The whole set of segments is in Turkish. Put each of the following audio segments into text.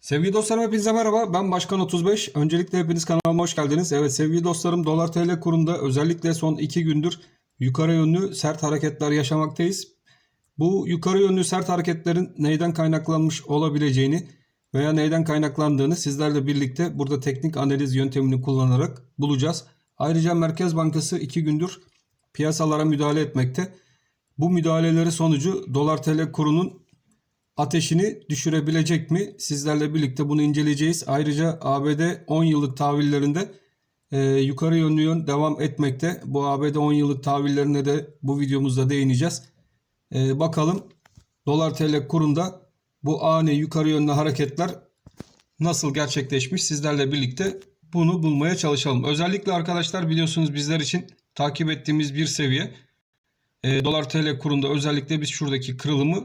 Sevgili dostlarım hepinize merhaba. Ben Başkan 35. Öncelikle hepiniz kanalıma hoş geldiniz. Evet sevgili dostlarım dolar TL kurunda özellikle son 2 gündür yukarı yönlü sert hareketler yaşamaktayız. Bu yukarı yönlü sert hareketlerin neyden kaynaklanmış olabileceğini veya neyden kaynaklandığını sizlerle birlikte burada teknik analiz yöntemini kullanarak bulacağız. Ayrıca Merkez Bankası 2 gündür piyasalara müdahale etmekte. Bu müdahaleleri sonucu dolar TL kurunun ateşini düşürebilecek mi? Sizlerle birlikte bunu inceleyeceğiz. Ayrıca ABD 10 yıllık tahvillerinde e, yukarı yönlü yön devam etmekte. Bu ABD 10 yıllık tahvillerine de bu videomuzda değineceğiz. E, bakalım dolar TL kurunda bu ani yukarı yönlü hareketler nasıl gerçekleşmiş? Sizlerle birlikte bunu bulmaya çalışalım. Özellikle arkadaşlar biliyorsunuz bizler için takip ettiğimiz bir seviye. E, dolar TL kurunda özellikle biz şuradaki kırılımı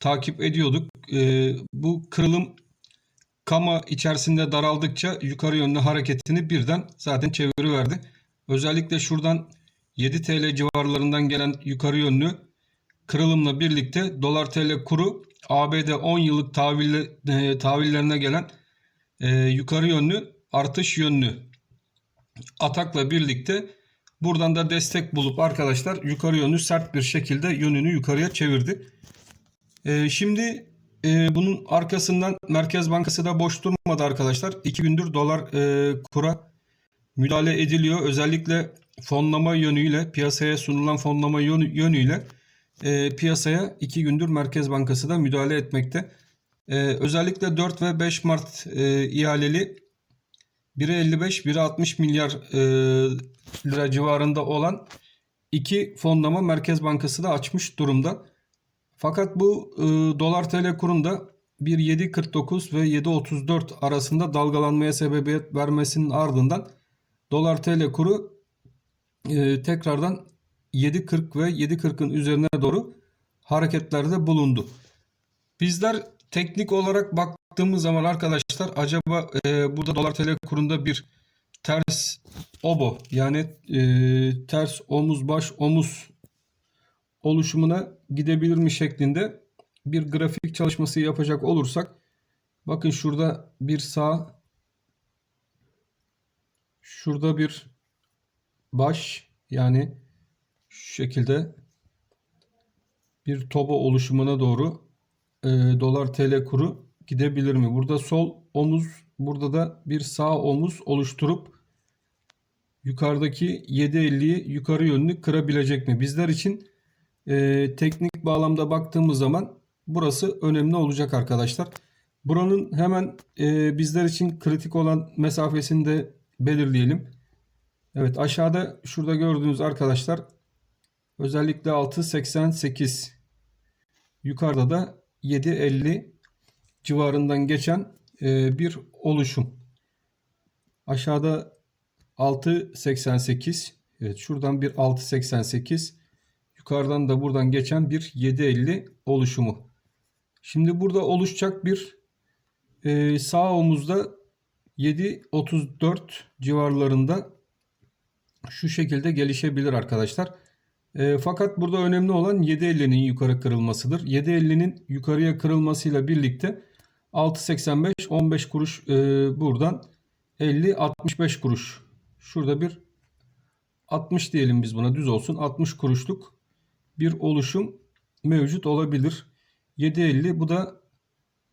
takip ediyorduk. Ee, bu kırılım kama içerisinde daraldıkça yukarı yönlü hareketini birden zaten çeviriverdi. Özellikle şuradan 7 TL civarlarından gelen yukarı yönlü kırılımla birlikte dolar TL kuru ABD 10 yıllık tahville, e, tahvillerine gelen e, yukarı yönlü artış yönlü atakla birlikte buradan da destek bulup arkadaşlar yukarı yönlü sert bir şekilde yönünü yukarıya çevirdi. Ee, şimdi e, bunun arkasından Merkez Bankası da boş durmadı arkadaşlar. 2 gündür dolar e, kura müdahale ediliyor. Özellikle fonlama yönüyle piyasaya sunulan fonlama yönü- yönüyle e, piyasaya 2 gündür Merkez Bankası da müdahale etmekte. Özellikle 4 ve 5 Mart e, ihaleli 1'e 55, 1'e 60 milyar lira civarında olan iki fonlama Merkez Bankası da açmış durumda. Fakat bu e, dolar TL kurunda bir 7.49 ve 7.34 arasında dalgalanmaya sebebiyet vermesinin ardından dolar TL kuru e, tekrardan 7.40 ve 7.40'ın üzerine doğru hareketlerde bulundu. Bizler teknik olarak baktığımız zaman arkadaşlar acaba e, burada dolar TL kurunda bir ters obo yani e, ters omuz baş omuz oluşumuna gidebilir mi şeklinde bir grafik çalışması yapacak olursak bakın şurada bir sağ şurada bir baş yani şu şekilde bir toba oluşumuna doğru e, dolar TL kuru gidebilir mi? Burada sol omuz burada da bir sağ omuz oluşturup yukarıdaki 7.50'yi yukarı yönlü kırabilecek mi? Bizler için e, teknik bağlamda baktığımız zaman burası önemli olacak arkadaşlar. Buranın hemen e, bizler için kritik olan mesafesini de belirleyelim. Evet aşağıda şurada gördüğünüz arkadaşlar özellikle 6.88 yukarıda da 7.50 civarından geçen e, bir oluşum. Aşağıda 6.88 evet şuradan bir 6.88 Yukarıdan da buradan geçen bir 7.50 oluşumu. Şimdi burada oluşacak bir e, sağ omuzda 7.34 civarlarında şu şekilde gelişebilir arkadaşlar. E, fakat burada önemli olan 7.50'nin yukarı kırılmasıdır. 7.50'nin yukarıya kırılmasıyla birlikte 6.85 15 kuruş e, buradan 50 65 kuruş. Şurada bir 60 diyelim biz buna düz olsun. 60 kuruşluk bir oluşum mevcut olabilir. 7.50 bu da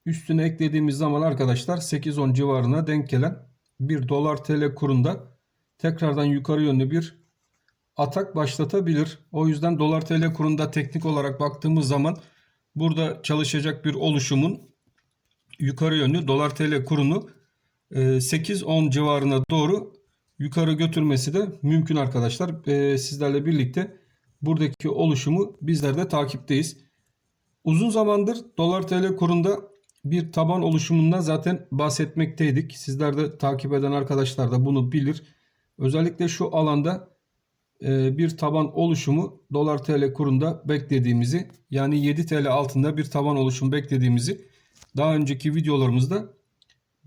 üstüne eklediğimiz zaman arkadaşlar 8-10 civarına denk gelen bir dolar TL kurunda tekrardan yukarı yönlü bir atak başlatabilir. O yüzden dolar TL kurunda teknik olarak baktığımız zaman burada çalışacak bir oluşumun yukarı yönlü dolar TL kurunu 8-10 civarına doğru yukarı götürmesi de mümkün arkadaşlar. E, sizlerle birlikte buradaki oluşumu bizler de takipteyiz. Uzun zamandır dolar TL kurunda bir taban oluşumundan zaten bahsetmekteydik. Sizler de takip eden arkadaşlar da bunu bilir. Özellikle şu alanda e, bir taban oluşumu dolar TL kurunda beklediğimizi yani 7 TL altında bir taban oluşum beklediğimizi daha önceki videolarımızda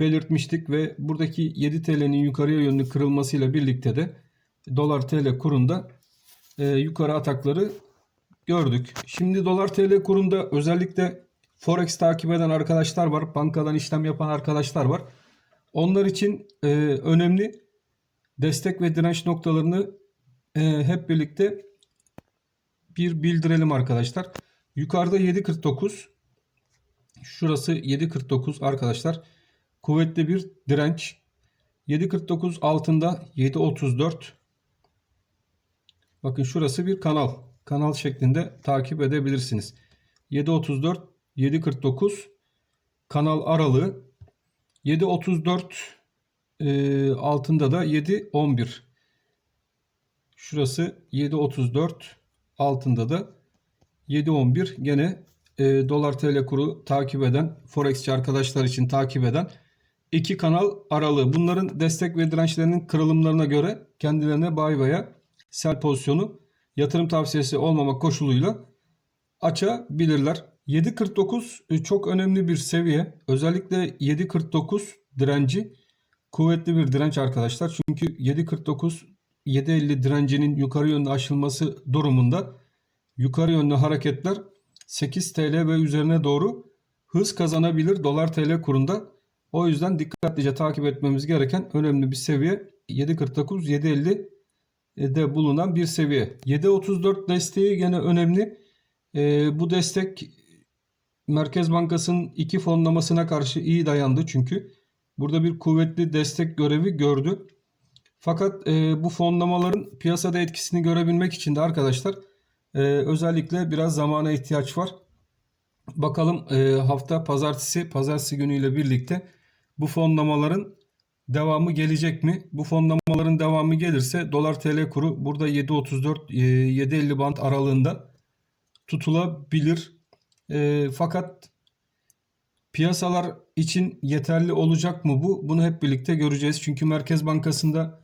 belirtmiştik ve buradaki 7 TL'nin yukarıya yönlü kırılmasıyla birlikte de dolar TL kurunda e, yukarı atakları gördük. Şimdi dolar TL kurunda özellikle Forex takip eden arkadaşlar var. Bankadan işlem yapan arkadaşlar var. Onlar için e, önemli destek ve direnç noktalarını e, hep birlikte bir bildirelim arkadaşlar. Yukarıda 7.49 şurası 7.49 arkadaşlar. Kuvvetli bir direnç. 7.49 altında 7.34 Bakın şurası bir kanal. Kanal şeklinde takip edebilirsiniz. 7.34 7.49 kanal aralığı 7.34 e, altında da 7.11 şurası 7.34 altında da 7.11 gene e, dolar tl kuru takip eden forexçi arkadaşlar için takip eden iki kanal aralığı. Bunların destek ve dirençlerinin kırılımlarına göre kendilerine buy veya sell pozisyonu yatırım tavsiyesi olmamak koşuluyla açabilirler. 7.49 e, çok önemli bir seviye. Özellikle 7.49 direnci kuvvetli bir direnç arkadaşlar. Çünkü 7.49 7.50 direncinin yukarı yönlü aşılması durumunda yukarı yönlü hareketler 8 TL ve üzerine doğru hız kazanabilir dolar TL kurunda. O yüzden dikkatlice takip etmemiz gereken önemli bir seviye 7.49 7.50 de bulunan bir seviye. 7.34 desteği gene önemli. E, bu destek Merkez Bankası'nın iki fonlamasına karşı iyi dayandı çünkü. Burada bir kuvvetli destek görevi gördü. Fakat e, bu fonlamaların piyasada etkisini görebilmek için de arkadaşlar e, özellikle biraz zamana ihtiyaç var. Bakalım e, hafta pazartesi, pazartesi günüyle birlikte bu fonlamaların devamı gelecek mi? Bu fonlamaların devamı gelirse dolar TL kuru burada 7.34 e, 7.50 band aralığında tutulabilir. E, fakat piyasalar için yeterli olacak mı bu? Bunu hep birlikte göreceğiz. Çünkü Merkez Bankası'nda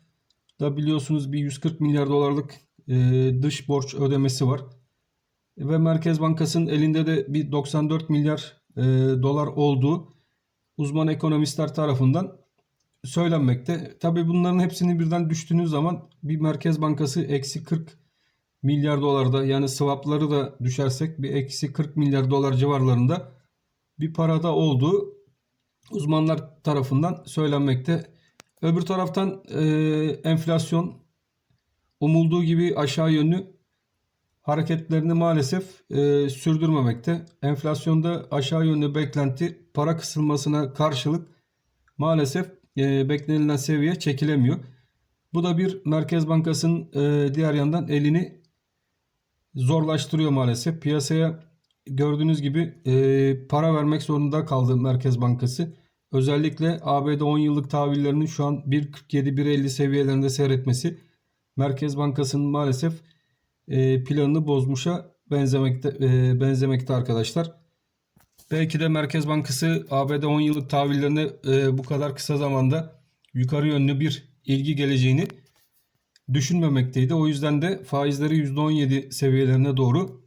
da biliyorsunuz bir 140 milyar dolarlık e, dış borç ödemesi var. Ve Merkez Bankası'nın elinde de bir 94 milyar e, dolar olduğu uzman ekonomistler tarafından söylenmekte. Tabi bunların hepsini birden düştüğünüz zaman bir Merkez Bankası eksi 40 milyar dolarda yani swapları da düşersek bir eksi 40 milyar dolar civarlarında bir parada olduğu uzmanlar tarafından söylenmekte. Öbür taraftan e, enflasyon umulduğu gibi aşağı yönlü hareketlerini maalesef e, sürdürmemekte. Enflasyonda aşağı yönlü beklenti para kısılmasına karşılık maalesef e, beklenilen seviye çekilemiyor. Bu da bir Merkez Bankası'nın e, diğer yandan elini zorlaştırıyor maalesef. Piyasaya gördüğünüz gibi e, para vermek zorunda kaldı Merkez Bankası. Özellikle ABD 10 yıllık tahvillerinin şu an 1.47-1.50 seviyelerinde seyretmesi Merkez Bankası'nın maalesef e, planını bozmuşa benzemekte, e, benzemekte arkadaşlar. Belki de Merkez Bankası ABD 10 yıllık tahvillerine e, bu kadar kısa zamanda yukarı yönlü bir ilgi geleceğini düşünmemekteydi. O yüzden de faizleri %17 seviyelerine doğru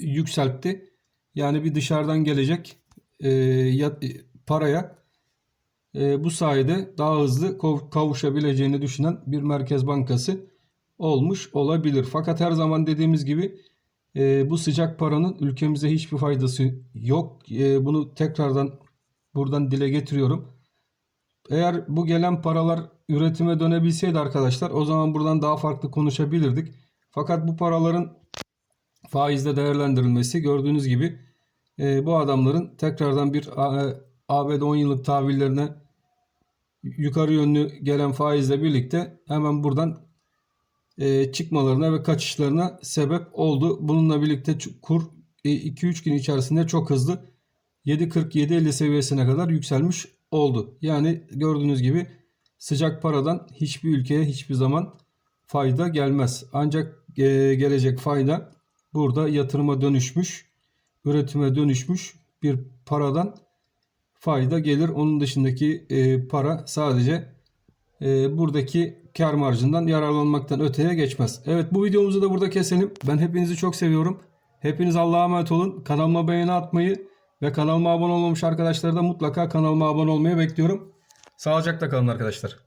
yükseltti. Yani bir dışarıdan gelecek e, ya, paraya e, bu sayede daha hızlı kavuşabileceğini düşünen bir merkez bankası olmuş olabilir. Fakat her zaman dediğimiz gibi e, bu sıcak paranın ülkemize hiçbir faydası yok. E, bunu tekrardan buradan dile getiriyorum. Eğer bu gelen paralar üretime dönebilseydi arkadaşlar o zaman buradan daha farklı konuşabilirdik. Fakat bu paraların faizle değerlendirilmesi gördüğünüz gibi e, bu adamların tekrardan bir ABD 10 yıllık tahvillerine yukarı yönlü gelen faizle birlikte hemen buradan e, çıkmalarına ve kaçışlarına sebep oldu. Bununla birlikte kur 2-3 e, gün içerisinde çok hızlı 7.47-50 seviyesine kadar yükselmiş oldu. Yani gördüğünüz gibi sıcak paradan hiçbir ülkeye hiçbir zaman fayda gelmez. Ancak e, gelecek fayda burada yatırıma dönüşmüş, üretime dönüşmüş bir paradan fayda gelir. Onun dışındaki e, para sadece e, buradaki kar marjından yararlanmaktan öteye geçmez. Evet bu videomuzu da burada keselim. Ben hepinizi çok seviyorum. Hepiniz Allah'a emanet olun. Kanalıma beğeni atmayı ve kanalıma abone olmamış arkadaşları da mutlaka kanalıma abone olmayı bekliyorum. Sağlıcakla kalın arkadaşlar.